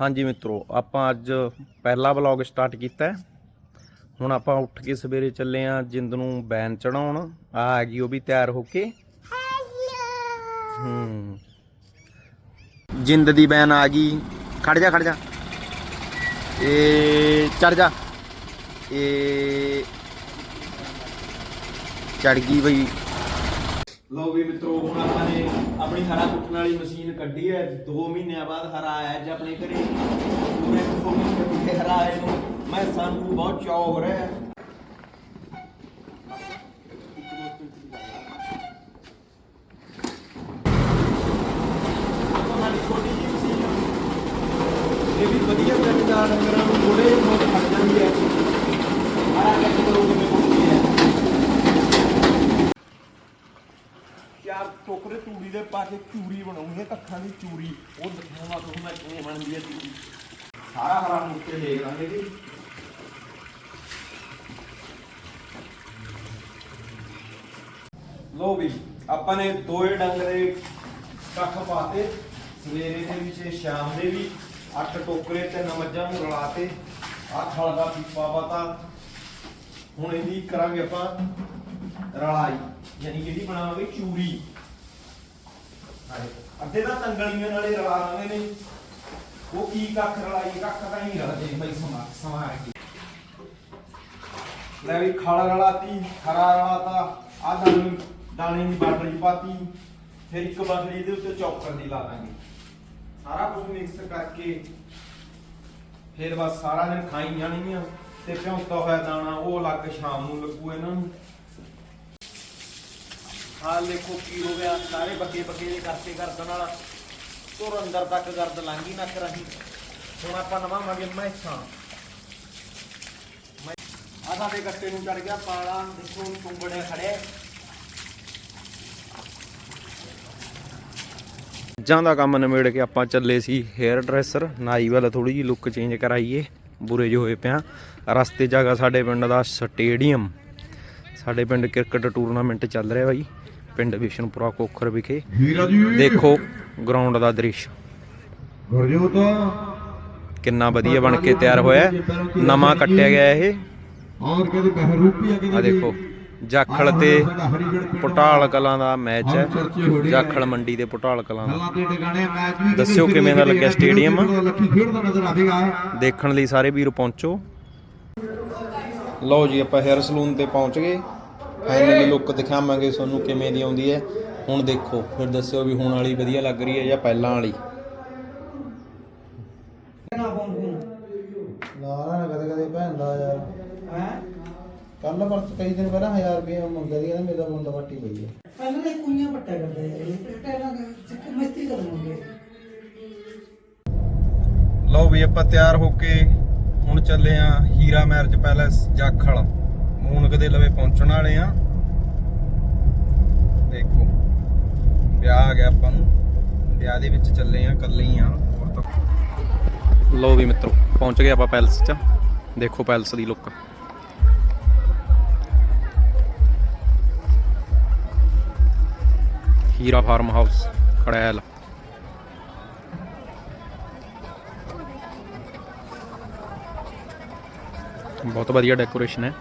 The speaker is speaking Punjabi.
ਹਾਂਜੀ ਮਿੱਤਰੋ ਆਪਾਂ ਅੱਜ ਪਹਿਲਾ ਵਲੌਗ ਸਟਾਰਟ ਕੀਤਾ ਹੈ। ਹੁਣ ਆਪਾਂ ਉੱਠ ਕੇ ਸਵੇਰੇ ਚੱਲੇ ਆ ਜਿੰਦ ਨੂੰ ਬੈਨ ਚੜਾਉਣ। ਆ ਆ ਗਈ ਉਹ ਵੀ ਤਿਆਰ ਹੋ ਕੇ। ਹੂੰ। ਜਿੰਦ ਦੀ ਬੈਨ ਆ ਗਈ। ਖੜ ਜਾ ਖੜ ਜਾ। ਇਹ ਚੜ ਜਾ। ਇਹ ਚੜ ਗਈ ਬਈ। ਲਓ ਵੀ ਮਿੱਤਰੋ, ਹੁਣ ਆਪਾਂ ਨੇ ਆਪਣੀ ਹਰਾ ਕੁੱਟਣ ਵਾਲੀ ਮਸ਼ੀਨ ਕੱਢੀ ਹੈ। 2 ਮਹੀਨਿਆਂ ਬਾਅਦ ਹਰਾ ਆਇਆ ਅੱਜ ਆਪਣੇ ਘਰੇ। ਪੂਰੇ 2 ਮਹੀਨੇ ਹਰਾ ਆਏ ਨੂੰ। ਮੈਂ ਸਾਨੂੰ ਬਹੁਤ ਚਾਅ ਹੋ ਰਿਹਾ ਹੈ। ਸਾਡੀ ਛੋਟੀ ਜਿਹੀ ਮਸ਼ੀਨ ਇਹ ਵੀ ਵਧੀਆ ਚੱਲਦਾ ਡੰਗਰਾਂ ਨੂੰ ਥੋੜੇ ਬਹੁਤ ਖੜ ਜਾਂਦੀ ਹੈ ਹਰਾ ਕੱਟ ਕਰੋ ਕਿਵੇਂ ਕੁੱਟਦੀ ਹੈ ਚਾਰ ਟੋਕਰੇ ਤੂੜੀ ਦੇ ਪਾ ਕੇ ਚੂਰੀ ਬਣਾਉਂਗੇ ਕੱਖਾਂ ਦੀ ਚੂਰੀ। ਉਹ ਦਿਖਾਵਾਂ ਤੁਹਾਨੂੰ ਮੈਂ ਕਿਵੇਂ ਬਣਦੀ ਹੈ ਚੂਰੀ ਸਾਰਾ ਹਰਾ ਮੁੱਕ ਦੇਖ ਲਾਂਗੇ ਜੀ। ਲੋ ਵੀ ਆਪਾਂ ਨੇ ਦੋਏ ਡੰਗਰੇ ਕੱਖ ਪਾਤੇ ਸਵੇਰੇ ਦੇ ਵੀ ਤੇ ਸ਼ਾਮ ਦੇ ਵੀ। ਅੱਠ ਟੋਕਰੇ ਤੇ ਮੱਝਾਂ ਨੂੰ ਰਲਾਤੇ ਆਹ ਖਲ ਦਾ ਪੀਪਾ ਪਤਾ। ਹੁਣ ਇਹਦੀ ਕਰਾਂਗੇ ਆਪਾਂ ਰਲਾਈ। ਯਾਨੀ ਕਿ ਬਣਾਵਾਂਗੇ ਚੂਰੀ ਹਾਏ, ਅੱਧੇ ਤਾਂ ਤੰਗਲੀਆਂ ਨਾਲੇ ਰਲਾ ਲਾਂਗੇ ਨੇ ਉਹ ਕੀ ਕੱਖ ਰਲਾਈ ਕੱਖ ਤਾਂ ਹੀ ਰਲਦੇ ਬਈ ਸਮਾ ਸਮਾ ਕੇ। ਲੈ ਵੀ ਖਲ ਰਲਾਤੀ ਹਰਾ ਰਲਾਤਾ ਆ ਦਾਣੇ ਦਾਣੇ ਦੀ ਬਾਟਲੀ ਪਾਤੀ ਫਿਰ ਇੱਕ ਬਾਟਲੀ ਇਹਦੇ ਉੱਤੇ ਚੌਕਰ ਦੀ ਲਾ ਦਾਂਗੇ। ਸਾਰਾ ਕੁਝ ਮਿਕਸ ਕਰਕੇ ਫਿਰ ਬਸ ਸਾਰਾ ਦਿਨ ਖਾਈ ਜਾਣੀਆਂ ਤੇ ਭਿਉਂਤਾ ਹੋਇਆ ਦਾਣਾ ਉਹ ਅਲੱਗ ਸ਼ਾਮ ਨੂੰ ਲੱਗੂ ਇਹਨਾਂ ਨੂੰ। ਹਾਲ ਦੇਖੋ ਕੀ ਹੋ ਗਿਆ। ਸਾਰੇ ਬੱਗੇ ਬੱਗੇ ਦੇ ਕਰਤੇ ਗਰਦਨ ਵਾਲਾ। ਤੁਰ ਅੰਦਰ ਤੱਕ ਗਰਦ ਲੰਗੀ ਨੱਕ ਰਹੀ ਹੁਣ ਆਪਾਂ ਨਵਾਵਾਂਗੇ ਮੈਸਾਂ। ਆ ਸਾਡੇ ਗੱਟੇ ਨੂੰ ਚੜ ਗਿਆ ਪਾਲਾ। ਦੇਖੋ ਟੁੰਬੜਿਆ ਖੜਿਆ ਜਾਂ ਦਾ ਕੰਮ ਨਿਬੇੜ ਕੇ ਆਪਾਂ ਚੱਲੇ ਸੀ ਹੇਅਰ ਡਰੈਸਰ ਨਾਈ ਵਾਲਾ ਥੋੜੀ ਜੀ ਲੁੱਕ ਚੇਂਜ ਕਰਾਈਏ। ਬੁਰੇ ਜਿਹੇ ਹੋਏ ਪਿਆ। ਰਸਤੇ ਜਾਗਾ ਸਾਡੇ ਪਿੰਡ ਦਾ ਸਟੇਡੀਅਮ ਸਾਡੇ ਪਿੰਡ ਕ੍ਰਿਕਟ ਟੂਰਨਾਮੈਂਟ ਚੱਲ ਰਿਹਾ ਬਾਈ। ਪਿੰਡ ਵਿਸ਼ਨਪੁਰਾ ਕੋਖਰ ਵਿਖੇ ਦੇਖੋ ਗਰਾਊਂਡ ਦਾ ਦ੍ਰਿਸ਼। ਗੁਰਜੋਤ ਕਿੰਨਾ ਵਧੀਆ ਬਣ ਕੇ ਤਿਆਰ ਹੋਇਆ। ਨਵਾਂ ਕੱਟਿਆ ਗਿਆ ਇਹ। ਔਰ ਕਹਿੰਦੇ ਬਹਿਰੂਪੀ ਆ ਆ ਦੇਖੋ ਜਾਖਲ ਤੇ ਪਟਾਲ ਕਲਾਂ ਦਾ ਮੈਚ ਹੈ। ਜਾਖਲ ਮੰਡੀ ਤੇ ਪਟਾਲ ਕਲਾਂ ਦਾ। ਦੱਸਿਓ ਕਿਵੇਂ ਦਾ ਲੱਗਿਆ ਸਟੇਡੀਅਮ? ਦੇਖਣ ਲਈ ਸਾਰੇ ਵੀਰ ਪਹੁੰਚੋ। ਲਓ ਜੀ ਆਪਾਂ ਹੈਅਰ ਸਲੂਨ ਤੇ ਪਹੁੰਚ ਗਏ। ਫਾਈਨਲੀ ਲੁੱਕ ਦਿਖਾਵਾਂਗੇ ਤੁਹਾਨੂੰ ਕਿਵੇਂ ਦੀ ਆਉਂਦੀ ਹੈ। ਹੁਣ ਦੇਖੋ ਫਿਰ ਦੱਸਿਓ ਵੀ ਹੁਣ ਵਾਲੀ ਵਧੀਆ ਲੱਗ ਰਹੀ ਹੈ ਜਾਂ ਪਹਿਲਾਂ ਵਾਲੀ? ਨਾ ਕਦੇ ਕਦੇ ਭੈਂਦਾ ਯਾਰ। ਹੈ? ਕੱਲ ਪਰਸ ਕਈ ਦਿਨ ਪਹਿਲਾਂ 1000 ਰੁਪਏ ਮੰਗਿਆ ਸੀ ਕਹਿੰਦਾ ਮੇਰਾ ਬੁੰਦਾ ਵੱਟੀ ਪਈ ਹੈ। ਪਹਿਲਾਂ ਤਾਂ ਕੁਈਆਂ ਪੱਟਾ ਕਰਦੇ ਆ ਟੈਲਾਂ ਚੱਕ ਮਸਤੀ ਲਓ ਵੀ ਆਪਾਂ ਤਿਆਰ ਹੋ ਕੇ ਹੁਣ ਚੱਲੇ ਆ ਹੀਰਾ ਮੈਰਿਜ ਪੈਲੇਸ ਜਾਖਲ। ਮੂਨਕ ਦੇ ਲਵੇ ਪਹੁੰਚਣ ਵਾਲੇ ਆ। ਦੇਖੋ, ਵਿਆਹ ਆ ਗਿਆ ਆਪਾਂ ਨੂੰ। ਵਿਆਹ ਦੇ ਵਿੱਚ ਚੱਲੇ ਆ, ਇਕੱਲੇ ਹੀ ਆ। ਹੋਰ ਲਓ ਵੀ ਮਿੱਤਰੋ, ਪਹੁੰਚ ਗਏ ਆਪਾਂ ਪੈਲਸ 'ਚ। ਦੇਖੋ ਪੈਲਸ ਦੀ look Heera farm house Karail ਬਹੁਤ ਵਧੀਆ ਡੈਕੋਰੇਸ਼ਨ ਹੈ।